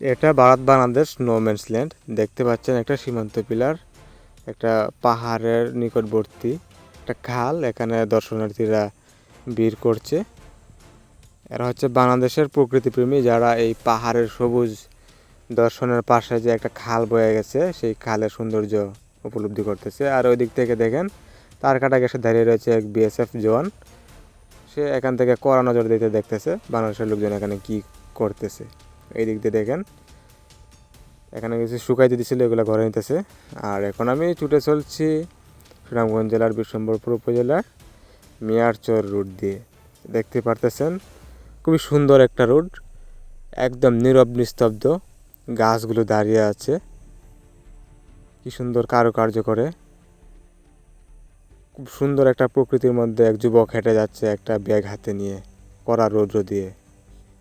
এটা Bharat Bangladesh no man's land দেখতে পাচ্ছেন একটা সীমান্ত পিলার, একটা পাহাড়ের নিকটবর্তী, একটা খাল, এখানে দর্শনার্থীরা ভিড় করছে। এরা হচ্ছে বাংলাদেশের প্রকৃতিপ্রেমী, যারা এই পাহাড়ের সবুজ দর্শনের পাশে যে একটা খাল বয়ে গেছে, সেই খালের সৌন্দর্য উপলব্ধি করতেছে। আর ওই দিক থেকে দেখেন, তার কাটা গেছে দাঁড়িয়ে রয়েছে এক বিএসএফ জওয়ান সে এখান থেকে কড়া নজর দিতে দেখতেছে, বাংলাদেশের লোকজন এখানে কি করতেছে। এই দিক দিয়ে দেখেন। এখানে কিছু শুকাইতে দিছিল, এগুলো ঘরে নিতেছে। আর এখন আমি ছুটে চলছি সুনামগঞ্জ জেলার বিশ্বম্বরপুর উপজেলার মিয়ারচর রুট দিয়ে। দেখতে পারতেছেন, খুবই সুন্দর একটা রোড। একদম নীরব, নিস্তব্ধ গাছগুলো দাঁড়িয়ে আছে। কি সুন্দর কারুকার্য করে। খুব সুন্দর একটা প্রকৃতির মধ্যে এক যুবক হেঁটে যাচ্ছে একটা ব্যাগ হাতে নিয়ে, কড়া রৌদ্র দিয়ে।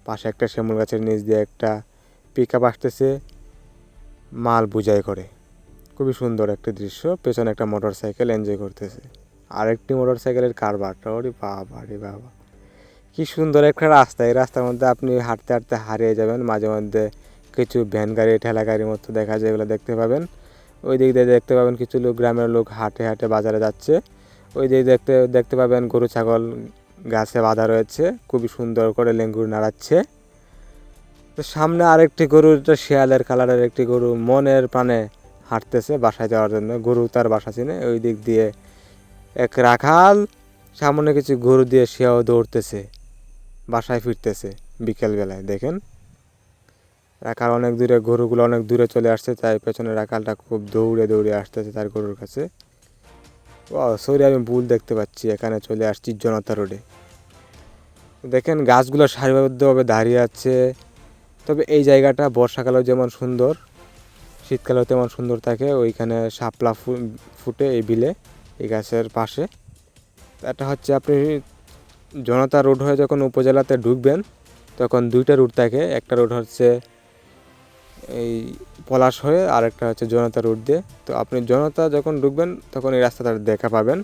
পাশে একটা শিমুল গাছের নিচ দিয়ে একটা পিক আপ আসতেছে। মাল বুঝাই করে। খুবই সুন্দর একটা দৃশ্য। পেছনে একটা মোটর সাইকেল এনজয় করতেছে। আরেকটি মোটর সাইকেলের কারবারটা, ওরে বাবা রে বাবা। কি সুন্দর একটা রাস্তা। এই রাস্তার মধ্যে আপনি হাঁটতে হাঁটতে হারিয়ে যাবেন। মাঝে মধ্যে কিছু ভ্যান গাড়ি, ঠেলা গাড়ির মতো দেখা যায় এগুলো দেখতে পাবেন। ওই দিক দিয়ে দেখতে পাবেন কিছু লোক, গ্রামের লোক হাঁটে হাঁটে বাজারে যাচ্ছে। ওই দিকে দেখতে দেখতে পাবেন গরু, ছাগল গাছে বাঁধা রয়েছে, খুবই সুন্দর করে লেঙ্গুর নাড়াচ্ছে। তো সামনে আরেকটি গরু, এটা শিয়ালের কালারের একটি গরু, মনের প্রাণে হাঁটতেছে বাসায় যাওয়ার জন্য। গরু তার বাসা চিনে, ওই দিক দিয়ে এক রাখাল, সামনে কিছু গরু দিয়ে শিয়াও দৌড়তেছে, বাসায় ফিরতেছে বিকেলবেলায়, দেখেন। রাখাল অনেক দূরে, গরুগুলো অনেক দূরে চলে আসছে, তাই পেছনে রাখালটা খুব দৌড়ে দৌড়ে আসতেছে তার গরুর কাছে। সরি, আমি ভুল দেখতে পাচ্ছি। এখানে চলে আসছি জনতা রোডে। দেখেন, গাছগুলো সারিবদ্ধভাবে দাঁড়িয়ে আছে। তবে এই জায়গাটা বর্ষাকালেও যেমন সুন্দর, শীতকালেও তেমন সুন্দর থাকে। ওইখানে শাপলা ফুটে এই বিলে, এই গাছের পাশে। এটা হচ্ছে আপনি জনতা রোড হয়ে যখন উপজেলাতে ঢুকবেন, তখন দুইটা রুট থাকে। একটা রুট হচ্ছে এই পলাশ হয়ে আর একটা হচ্ছে জনতা রুট দিয়ে। তো আপনি জনতা যখন ঢুকবেন, তখন এই রাস্তাটা দেখা পাবেন।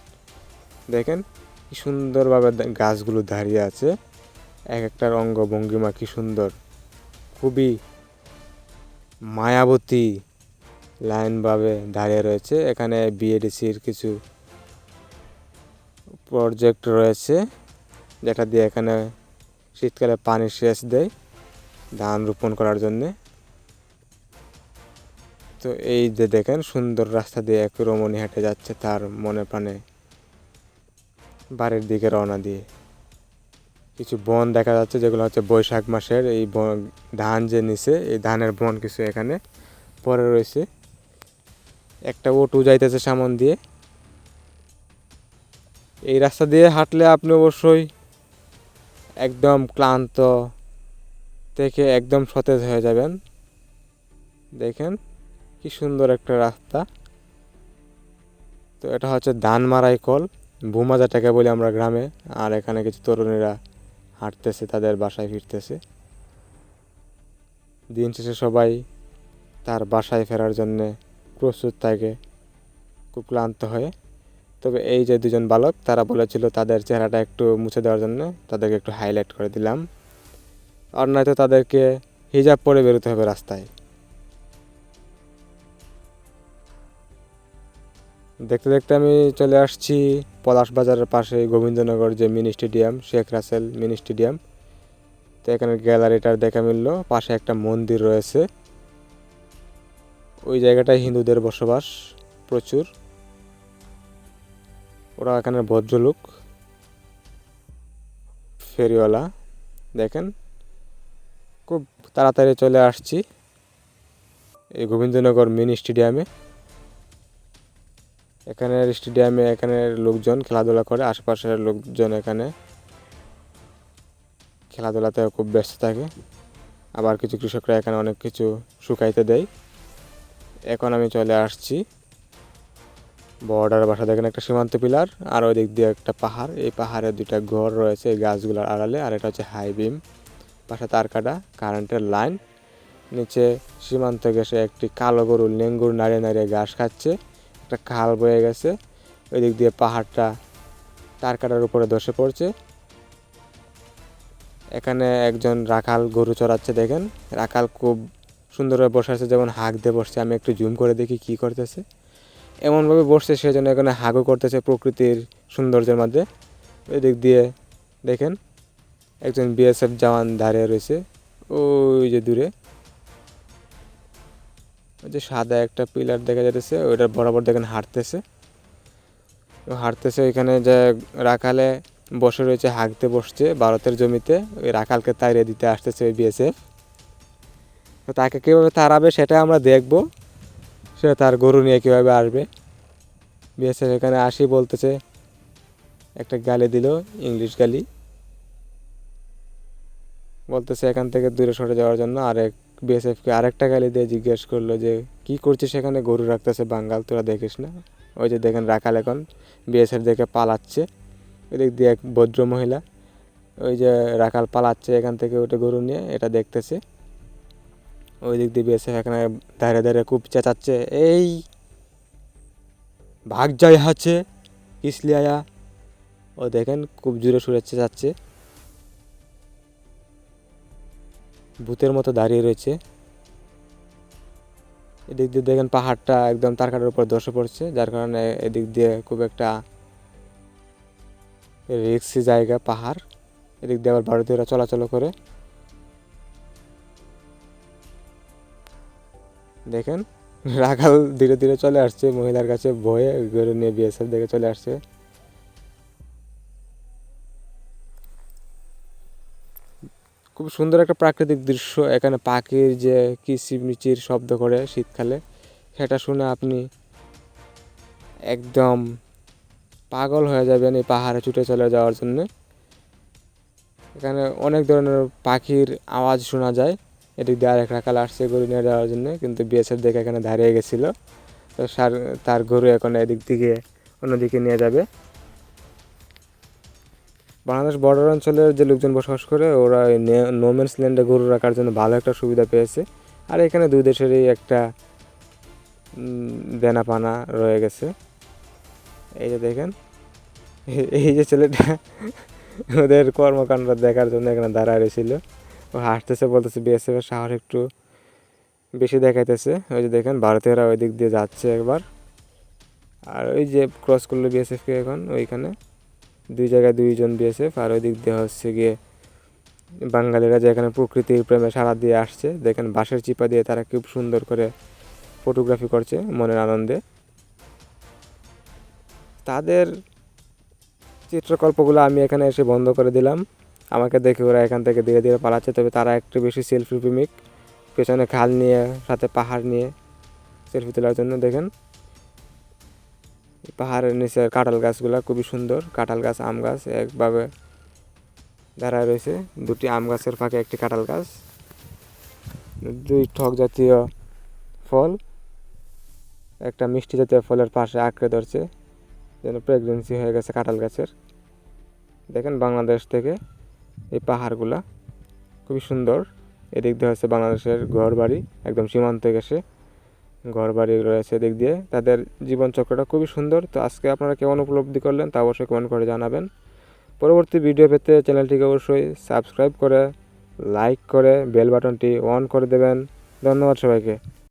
দেখেন কি সুন্দরভাবে গাছগুলো দাঁড়িয়ে আছে। এক একটার অঙ্গ ভঙ্গিমা কি সুন্দর। খুবই মায়াবতী লাইনভাবে দাঁড়িয়ে রয়েছে। এখানে বিএডিসির কিছু প্রজেক্ট রয়েছে, যেটা দিয়ে এখানে শীতকালে পানি সেচ দেয়, ধান রোপণ করার জন্যে। তো এই যে দেখেন, সুন্দর রাস্তা দিয়ে এক রমণী হেঁটে যাচ্ছে তার মনে প্রাণে। বাড়ির দিকে রওনা দিয়ে। কিছু বন দেখা যাচ্ছে, যেগুলো হচ্ছে বৈশাখ মাসের। এই বন, ধান যে নিচে এই ধানের বন কিছু এখানে পরে রয়েছে। একটা অটো যাইতেছে সামন দিয়ে। এই রাস্তা দিয়ে হাঁটলে আপনি অবশ্যই একদম ক্লান্ত থেকে একদম সতেজ হয়ে যাবেন। দেখেন। কি সুন্দর একটা রাস্তা। তো এটা হচ্ছে ধান মারাই কল ভুমা যেটাকে বলি আমরা গ্রামে। আর এখানে কিছু তরুণীরা হাঁটতেছে, তাদের বাসায় ফিরতেছে। দিন শেষে সবাই তার বাসায় ফেরার জন্যে প্রস্তুত থাকে, খুব ক্লান্ত হয়ে। তবে এই যে দুজন বালক, তারা বলেছিল তাদের চেহারাটা একটু মুছে দেওয়ার জন্য তাদেরকে একটু হাইলাইট করে দিলাম। আর নয়তো তাদেরকে হিজাব পরে বেরোতে হবে রাস্তায়। দেখতে দেখতে আমি চলে আসছি পলাশ বাজারের পাশে গোবিন্দনগর যে mini stadium, Sheikh Russel mini stadium. তো এখানে গ্যালারিটার দেখা মিলল, পাশে একটা মন্দির রয়েছে। ওই জায়গাটায় হিন্দুদের বসবাস প্রচুর। ওরা এখানে ভদ্রলোক, ফেরিওয়ালা, দেখেন। খুব তাড়াতাড়ি চলে আসছি এই গোবিন্দনগর মিনি স্টেডিয়ামে। এখানের স্টেডিয়ামে এখানের লোকজন খেলাধুলা করে, আশেপাশের লোকজন এখানে খেলাধুলাতে খুব ব্যস্ত থাকে। আবার কিছু কৃষকরা এখানে অনেক কিছু শুকাইতে দেয়। এখন আমি চলে আসছি বর্ডার বাসা দেখেন একটা সীমান্ত পিলার, আর ওই দিক দিয়ে একটা পাহাড়। এই পাহাড়ে দুইটা ঘর রয়েছে এই গাছগুলোর আড়ালে, আর এটা হচ্ছে হাই বিম পাশে তার কাটা কারেন্টের লাইন নিচে সীমান্ত গেছে একটি কালো গরু লেঙ্গুর নাড়িয়ে নাড়িয়ে ঘাস খাচ্ছে। একটা খাল বয়ে গেছে। ওই দিক দিয়ে পাহাড়টা তার কাটার উপরে ধসে পড়ছে। এখানে একজন রাখাল গরু চড়াচ্ছে দেখেন। রাখাল খুব সুন্দরভাবে বসে আছে, যেমন হাঁক দিয়ে বসছে। আমি একটু জুম করে দেখি কি করতেছে। এমনভাবে বসছে সেজন্য এখানে হাগও করতেছে প্রকৃতির সৌন্দর্যের মধ্যে। ওই দিক দিয়ে দেখেন, একজন বিএসএফ জওয়ান দাঁড়িয়ে রয়েছে। ওই যে দূরে। ওই যে সাদা একটা পিলার দেখা যাচ্ছে ওইটার বরাবর দেখেন হাঁটতেছে। হাঁটতেছে ওইখানে যে রাখালে বসে রয়েছে, হাঁকতে বসছে ভারতের জমিতে, ওই রাখালকে তাড়িয়ে দিতে আসতেছে ওই বিএসএফ তো তাকে কীভাবে তাড়াবে সেটা আমরা দেখব, সে তার গরু নিয়ে কীভাবে আসবে। বিএসএফ এখানে আসি বলতেছে, একটা গালি দিল, ইংলিশ গালি। বলতেছে এখান থেকে দূরে সরে যাওয়ার জন্য আরেক বিএসএফকে আরেকটা গালি দিয়ে জিজ্ঞেস করল যে, কি করছিস সেখানে গরু রাখতেছে বাঙ্গাল, তোরা দেখিস না? ওই যে দেখেন রাখাল এখন বিএসএফ দেখে পালাচ্ছে। এদিক দিয়ে এক ভদ্র মহিলা, ওই যে রাখাল পালাচ্ছে এখান থেকে ওটা গরু নিয়ে, এটা দেখতেছে। ওই দিক দিয়ে বিএসএফ এখানে দাঁড়িয়ে দাঁড়িয়ে খুব চেঁচাচ্ছে, এই ভাগ যায় আছে ইসলিয়া ও দেখেন খুব জোরে সুরে চেঁচাচ্ছে। ভূতের মতো দাঁড়িয়ে রয়েছে। এদিক দিয়ে দেখেন পাহাড়টা একদম তারকাটার উপর ধসে পড়ছে, যার কারণে এদিক দিয়ে খুব একটা রিক্সি জায়গা পাহাড়। এদিক দিয়ে আবার ভারতীয়রা চলাচল করে। দেখেন, রাখাল ধীরে ধীরে চলে আসছে, মহিলার কাছে ভয়ে গরু নিয়ে বিএসএফ দেখে চলে আসছে। খুব সুন্দর একটা প্রাকৃতিক দৃশ্য। এখানে পাখির যে কিচিরমিচির শব্দ করে শীতকালে, সেটা শুনে আপনি একদম পাগল হয়ে যাবেন এই পাহাড়ে ছুটে চলে যাওয়ার জন্য। এখানে অনেক ধরনের পাখির আওয়াজ শোনা যায়। এদিক দিয়ে আরেক রাখাল আসছে গরু নিয়ে যাওয়ার জন্য, কিন্তু বিএসএফ দেখে এখানে দাঁড়িয়ে গেছিল। তো সার তার গরু এখন এদিক থেকে অন্যদিকে নিয়ে যাবে। বাংলাদেশ বর্ডার অঞ্চলের যে লোকজন বসবাস করে, ওরা নোম্যান্স ল্যান্ডে গরু রাখার জন্য ভালো একটা সুবিধা পেয়েছে। আর এখানে দুই দেশেরই একটা দেনা পানা রয়ে গেছে। এই যে দেখেন, এই যে ছেলেটা, ওদের কর্মকাণ্ড দেখার জন্য এখানে দাঁড়ায় রয়েছিল। ও হাসতেছে, বলতেছে বিএসএফ এর সাহস একটু বেশি দেখাইতেছে। ওই যে দেখেন, ভারতীয়রা ওই দিক দিয়ে যাচ্ছে একবার। আর ওই যে ক্রস করল বিএসএফকে এখন, ওইখানে। দুই জায়গায় দুইজন বিএসএফ, আর ওই দিক দিয়ে হচ্ছে গিয়ে বাঙালিরা যে এখানে প্রকৃতির প্রেমে সারা দিয়ে আসছে, দেখেন বাঁশের চিপা দিয়ে তারা খুব সুন্দর করে ফটোগ্রাফি করছে মনের আনন্দে। তাদের চিত্রকল্পগুলো আমি এখানে এসে বন্ধ করে দিলাম। আমাকে দেখে ওরা এখান থেকে ধীরে ধীরে পালাচ্ছে, তবে তারা একটু বেশি সেলফি প্রেমিক পেছনে খাল নিয়ে, সাথে পাহাড় নিয়ে সেলফি তোলার জন্য দেখেন। পাহাড়ের নিচে কাঁঠাল গাছগুলো খুবই সুন্দর। কাঁঠাল গাছ, আম গাছ একভাবে দাঁড়ায় রয়েছে। দুটি আম গাছের ফাঁকে একটি কাঁঠাল গাছ। দুই ঠক জাতীয় ফল। একটা মিষ্টি জাতীয় ফলের পাশে আঁকড়ে ধরছে, যেন প্রেগনেন্সি হয়ে গেছে কাঁঠাল গাছের। দেখেন বাংলাদেশ থেকে এই পাহাড়গুলা খুবই সুন্দর। এদিক দিয়ে হচ্ছে বাংলাদেশের ঘর বাড়ি একদম সীমান্তে গেছে। ঘর বাড়ি রয়েছে দিক দিয়ে। তাদের জীবনচক্রটা খুবই সুন্দর। তো আজকে আপনারা কেমন উপলব্ধি করলেন তা অবশ্যই কমেন্ট করে জানাবেন। পরবর্তী ভিডিও পেতে চ্যানেলটিকে অবশ্যই সাবস্ক্রাইব করে লাইক করে বেল বাটনটি অন করে দেবেন। ধন্যবাদ সবাইকে।